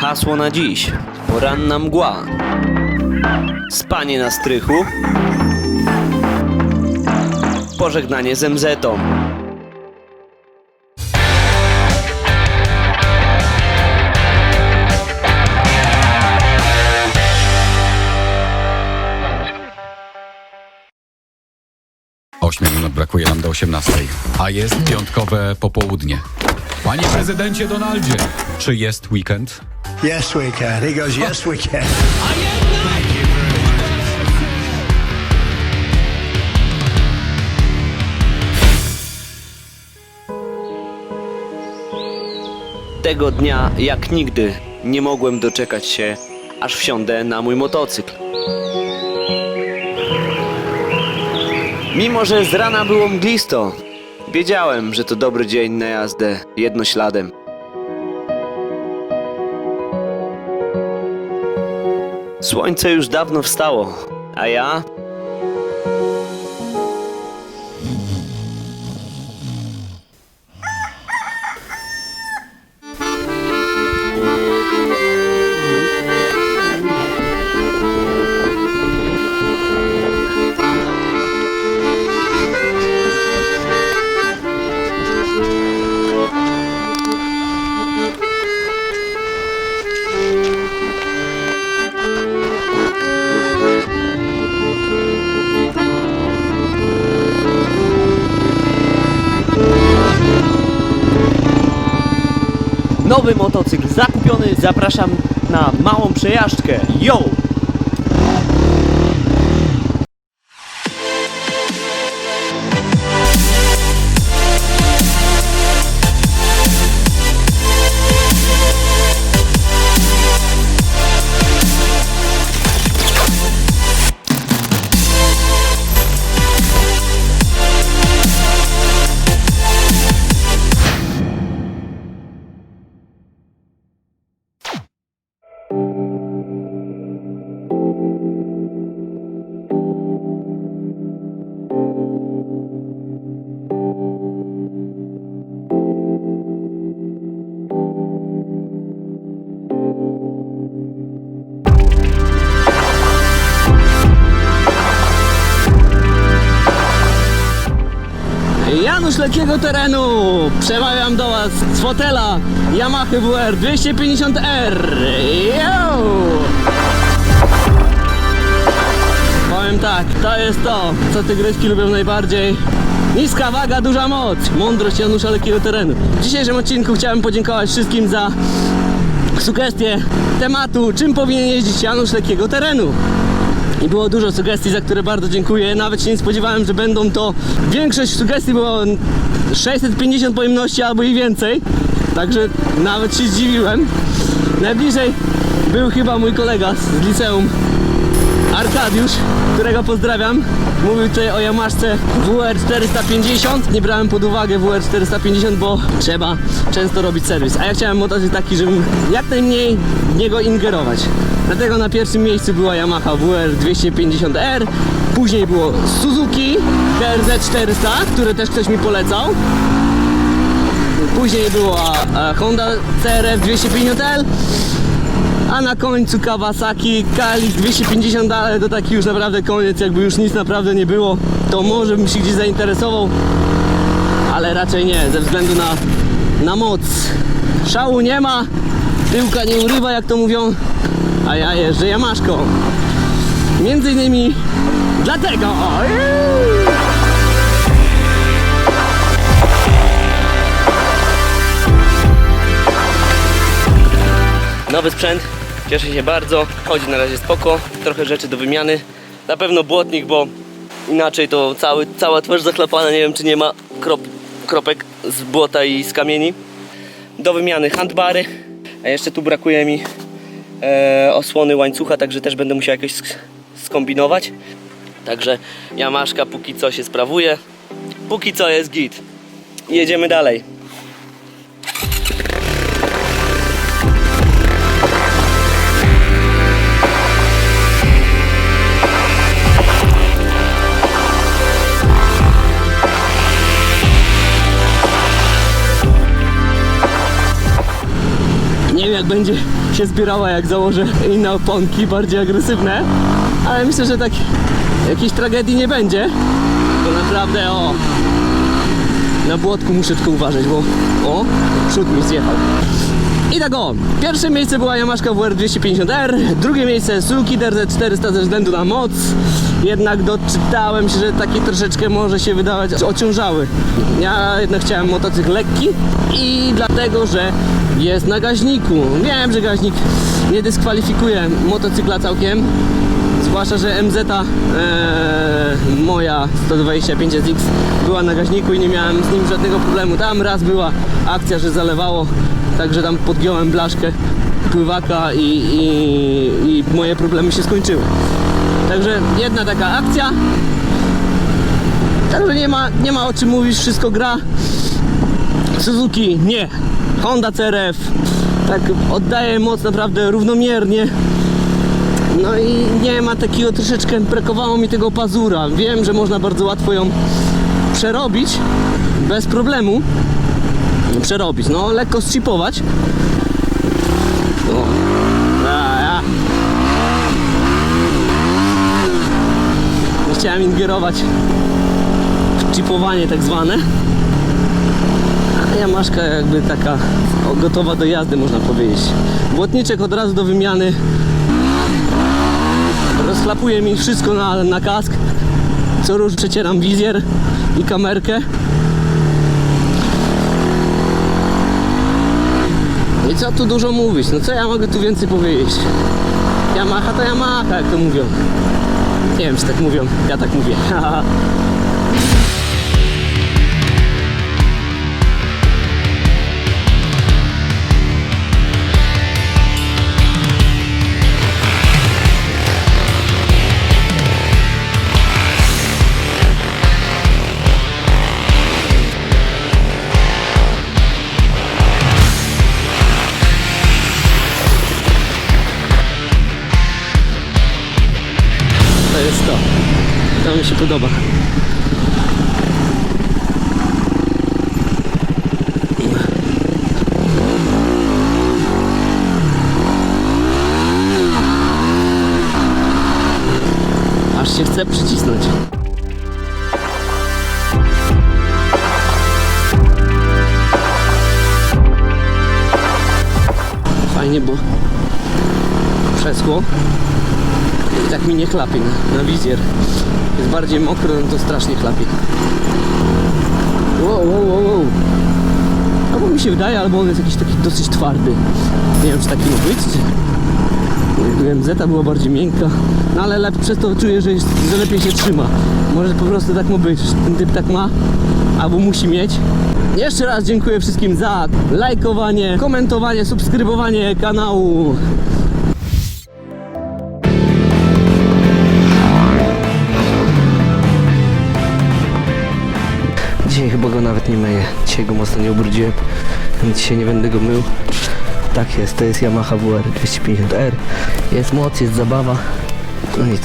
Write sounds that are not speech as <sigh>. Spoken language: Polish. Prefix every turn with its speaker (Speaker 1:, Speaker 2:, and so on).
Speaker 1: Hasło na dziś. Poranna mgła. Spanie na strychu. Pożegnanie z MZ-ą.
Speaker 2: Ośmiu minut brakuje nam do 18, a jest piątkowe popołudnie. Panie prezydencie Donaldzie, czy jest weekend?
Speaker 3: Yes, we can. He goes, yes, we can.
Speaker 1: Tego dnia, jak nigdy, nie mogłem doczekać się, aż wsiądę na mój motocykl. Mimo, że z rana było mglisto, wiedziałem, że to dobry dzień na jazdę jednośladem. Słońce już dawno wstało, a ja Nowy motocykl zakupiony, zapraszam na małą przejażdżkę. Yo! Janusz Lekkiego Terenu! Przemawiam do Was z fotela Yamaha WR 250R! Yo! Powiem tak, to jest to, co tygryski lubią najbardziej. Niska waga, duża moc. Mądrość Janusza Lekkiego Terenu. W dzisiejszym odcinku chciałem podziękować wszystkim za sugestie tematu, czym powinien jeździć Janusz Lekkiego Terenu. I było dużo sugestii, za które bardzo dziękuję. Nawet się nie spodziewałem, że będą to. Większość sugestii było 650 pojemności albo i więcej. Także nawet się zdziwiłem. Najbliżej był chyba mój kolega z liceum Arkadiusz, którego pozdrawiam. Mówił tutaj o Yamaszce WR 450. Nie brałem pod uwagę WR 450, bo trzeba często robić serwis. A ja chciałem motocykl taki, żebym jak najmniej w niego ingerować. Dlatego na pierwszym miejscu była Yamaha WR 250R. Później było Suzuki KRZ 400, które też ktoś mi polecał. Później była e, Honda CRF 250L. A na końcu Kawasaki Kalik 250, ale to taki już naprawdę koniec, jakby już nic naprawdę nie było, to może bym się gdzieś zainteresował, ale raczej nie, ze względu na, na moc. Szału nie ma, tyłka nie urywa, jak to mówią, a ja jeżdżę Jamaszką. Między innymi dlatego. Nowy sprzęt, cieszę się bardzo, chodzi na razie spoko, trochę rzeczy do wymiany. Na pewno błotnik, bo inaczej to cały, cała twarz zachlapana, nie wiem czy nie ma krop, kropek z błota i z kamieni. Do wymiany handbary, a jeszcze tu brakuje mi e, osłony łańcucha, także też będę musiał jakoś sk- skombinować. Także Jamaszka póki co się sprawuje, póki co jest git. Jedziemy dalej. Będzie się zbierała, jak założę inne oponki, bardziej agresywne. Ale myślę, że tak jakiejś tragedii nie będzie. To naprawdę o... Na błotku muszę tylko uważać, bo o, przód mi zjechał. I tak o, pierwsze miejsce była Yamaha WR 250R, drugie miejsce Suzuki DRZ400 ze względu na moc. Jednak doczytałem się, że taki troszeczkę może się wydawać ociążały. Ja jednak chciałem motocykl lekki i dlatego, że jest na gaźniku. Wiem, że gaźnik nie dyskwalifikuje motocykla całkiem, Zwłaszcza, że MZ e, moja 125SX była na gaźniku i nie miałem z nim żadnego problemu. Tam raz była akcja, że zalewało, także tam podgiąłem blaszkę pływaka i, i, i moje problemy się skończyły. Także jedna taka akcja. Także nie ma, nie ma o czym mówić, wszystko gra. Suzuki nie. Honda CRF tak oddaje moc naprawdę równomiernie. No i nie ma takiego troszeczkę, brakowało mi tego pazura. Wiem, że można bardzo łatwo ją przerobić bez problemu. Przerobić, no lekko. Nie Chciałem ingerować w chipowanie tak zwane. A Jamaszka jakby taka gotowa do jazdy można powiedzieć. Błotniczek od razu do wymiany rozchlapuje mi wszystko na, na kask. Co róż przecieram wizjer i kamerkę. I co tu dużo mówić? No co ja mogę tu więcej powiedzieć? Yamaha to Yamaha, jak to mówią. Nie wiem, czy tak mówią. Ja tak mówię. <laughs> mi się podoba. Aż się chce przycisnąć. Fajnie, bo przeschło. Tak mi nie chlapie na, wizjer. Jest bardziej mokro, no to strasznie chlapie. Wow, wow, wow, wow. Albo mi się wydaje, albo on jest jakiś taki dosyć twardy. Nie wiem, czy taki ma być. czy- MZ była bardziej miękka. No ale lepiej przez to czuję, że, jest, że lepiej się trzyma. Może po prostu tak ma być. Ten typ tak ma, albo musi mieć. Jeszcze raz dziękuję wszystkim za lajkowanie, komentowanie, subskrybowanie kanału. Chyba go nawet nie myję. Dzisiaj go mocno nie ubrudziłem, więc dzisiaj nie będę go mył. Tak jest, to jest Yamaha WR 250R. Jest moc, jest zabawa. No nic.